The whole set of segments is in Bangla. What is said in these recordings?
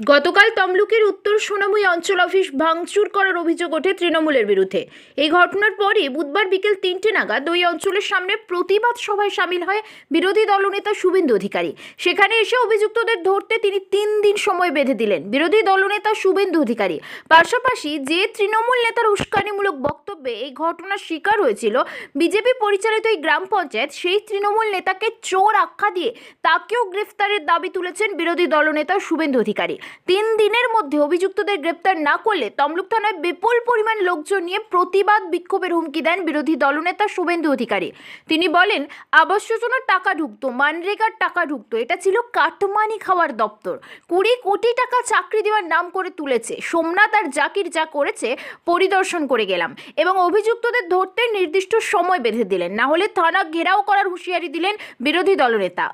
গতকাল তমলুকের উত্তর সোনামুই অঞ্চল অফিস ভাঙচুর করার অভিযোগ ওঠে তৃণমূলের বিরুদ্ধে। এই ঘটনার পরই বুধবার বিকেল তিনটে নাগাদ ওই অঞ্চলের সামনে প্রতিবাদ সভায় সামিল হয় বিরোধী দলনেতা শুভেন্দু অধিকারী। সেখানে এসে অভিযুক্তদের ধরতে তিনি তিন দিন সময় বেঁধে দিলেন বিরোধী দলনেতা শুভেন্দু অধিকারী। পাশাপাশি যে তৃণমূল নেতার উস্কানিমূলক বক্তব্যে এই ঘটনার শিকার হয়েছিল বিজেপি পরিচালিত এই গ্রাম পঞ্চায়েত, সেই তৃণমূল নেতাকে চোর আখ্যা দিয়ে তাকেও গ্রেফতারের দাবি তুলেছেন বিরোধী দলনেতা শুভেন্দু অধিকারী। তিন দিনের মধ্যে অভিযুক্তদের গ্রেপ্তার না করলে তমলুক থানায় বিপুল পরিমাণ লোকজন নিয়ে প্রতিবাদ বিক্ষোভের হুমকি দেন বিরোধী দলনেতা শুভেন্দু অধিকারী। তিনি বলেন আবাস যোজনার টাকা ঢুকতো, মানরেগার টাকা ঢুকতো। এটা ছিল কাটমানি খাওয়ার দপ্তর। কুড়ি কোটি টাকা চাকরি দেওয়ার নাম করে তুলেছে। সোমনাথ আর জাকির যা করেছে, পরিদর্শন করে গেলাম এবং অভিযুক্তদের ধরতে নির্দিষ্ট সময় বেঁধে দিলেন। না হলে থানা ঘেরাও করার হুঁশিয়ারি দিলেন বিরোধী দলনেতা।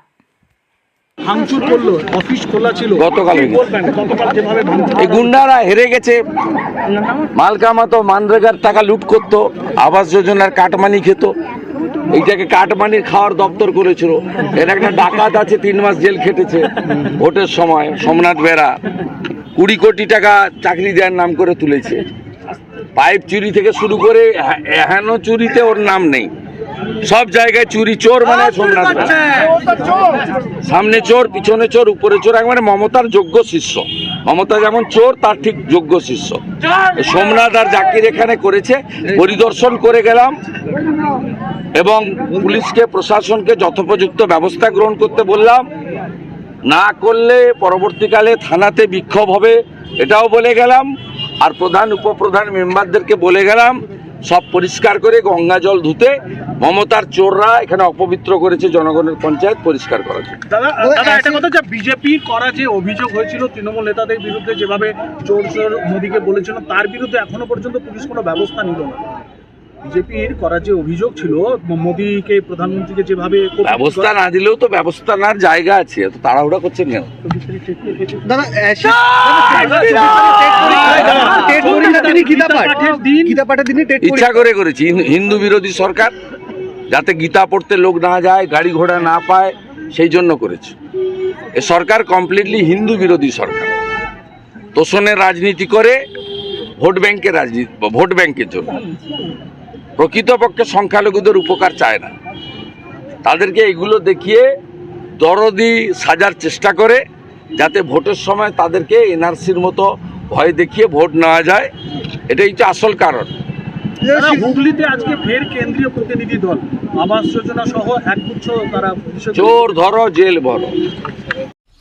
ভাঙচুর করল অফিস খোলা ছিল। গতকাল কি হয়েছে। বলবেন? গতকাল যেভাবে এই গুন্ডারা হেরে গেছে। মানরেগার টাকা লুট করতো আবাস যোজনার কাটমানি খেত। এইটাকে কাটমানির খাওয়ার দপ্তর করেছিল। এর একটা ডাকাত আছে তিন মাস জেল খেটেছে। ভোটের সময় সোমনাথ বেড়া কুড়ি কোটি টাকা চাকরি দেওয়ার নাম করে তুলেছে। পাইপ চুরি থেকে শুরু করে হ্যাঁ- হেন চুরিতে ওর নাম নেই। সব জায়গায় চুরি চোর মানে সোমনাথ সামনে চোর পিছনে চোর উপরে চোর একবারে মমতার যোগ্য শিষ্য। মমতা যেমন চোর তার ঠিক যোগ্য শিষ্য। সোমনাথ আর জাকির এখানে করেছে পরিদর্শন করে গেলাম এবং পুলিশকে প্রশাসনকে যথোপযুক্ত ব্যবস্থা গ্রহণ করতে বললাম। না করলে পরবর্তীকালে থানাতে বিক্ষোভ হবে এটাও বলে গেলাম। আর প্রধান উপপ্রধান মেম্বারদেরকে বলে গেলাম সব পরিষ্কার করে গঙ্গা জল ধুতে মমতার চোররা এখানে অপবিত্র করেছে জনগণের পঞ্চায়েত পরিষ্কার করার জন্য। দাদা একটা কথা যে বিজেপির করা যে অভিযোগ হয়েছিল তৃণমূল নেতাদের বিরুদ্ধে যেভাবে চোর চোর মোদীকে বলেছিল তার বিরুদ্ধে এখনও পর্যন্ত পুলিশ কোনো ব্যবস্থা নিল না। বিজেপির করা যে অভিযোগ ছিল মোদীকে প্রধানমন্ত্রীকে যেভাবে ব্যবস্থা না দিলেও তো ব্যবস্থা নেওয়ার জায়গা আছে এত তাড়াহুড়া করছেন কেন ইচ্ছা করে করেছি হিন্দু- হিন্দু বিরোধী সরকার যাতে গীতা পড়তে লোক না যায় গাড়ি ঘোড়া না পায় সেই জন্য করেছে এ সরকার কমপ্লিটলি হিন্দু বিরোধী সরকার তোষণের রাজনীতি করে ভোট ব্যাংকের রাজনীতি ভোট ব্যাংকের জন্য প্রকৃতপক্ষে সংখ্যালঘুদের উপকার চায় না তাদেরকে এগুলো দেখিয়ে দরদি সাজার চেষ্টা করে যাতে ভোটের সময় তাদেরকে এনআরসির মতো ভয় দেখিয়ে ভোট নেওয়া যায় এটাই হচ্ছে আসল কারণ দাদা, হুগলিতে আজকে ফের কেন্দ্রীয় প্রতিনিধি দল আবাস যোজনা সহ একগুচ্ছ তারা পুলিশের চোর ধরো জেল ভরো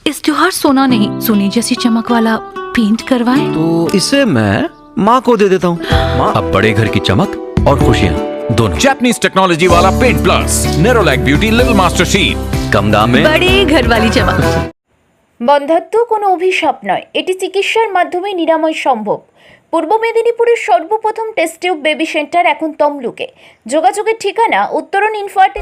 इस त्योहार सोना नहीं सोने जैसी चमक वाला पेंट करवाएं तो इसे मैं माँ को दे देता हूँ माँ अब बड़े घर की चमक और खुशियाँ दोनों जापानीज टेक्नोलॉजी वाला paint plus Nerolac beauty little master sheet कम दाम में बड़े घर वाली चमक বন্ধাত্ম কোনো অভিশাপ নয় এটি চিকিৎসার মাধ্যমে নিরাময় সম্ভব পূর্ব মেদিনীপুরের সর্বপ্রথম টেস্ট টিউব বেবি সেন্টার এখন তমলুকে যোগাযোগের ঠিকানা উত্তরণ ইনফার্টি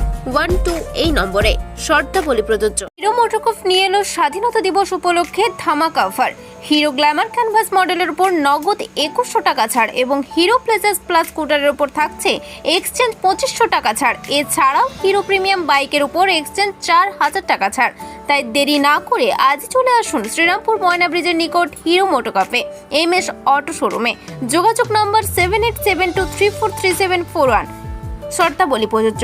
one two এই নম্বরে। শর্তাবলী প্রযোজ্য। হিরো মোটোকফ নিয়ে এলো স্বাধীনতা দিবস উপলক্ষে ধামাকা অফার। হিরো গ্ল্যামার ক্যানভাস মডেলের উপর নগদ একুশশো টাকা ছাড় এবং হিরো প্লেজাস প্লাস স্কুটারের উপর থাকছে এক্সচেঞ্জ পঁচিশশো টাকা ছাড়। এছাড়াও হিরো প্রিমিয়াম বাইকের উপর এক্সচেঞ্জ চার হাজার টাকা ছাড়। তাই দেরি না করে আজই চলে আসুন শ্রীরামপুর ময়না ব্রিজের নিকট Hero MotoCorp M S auto শোরুমে। যোগাযোগ number seven eight seven two three four three seven four one. শর্তাবলী প্রযোজ্য।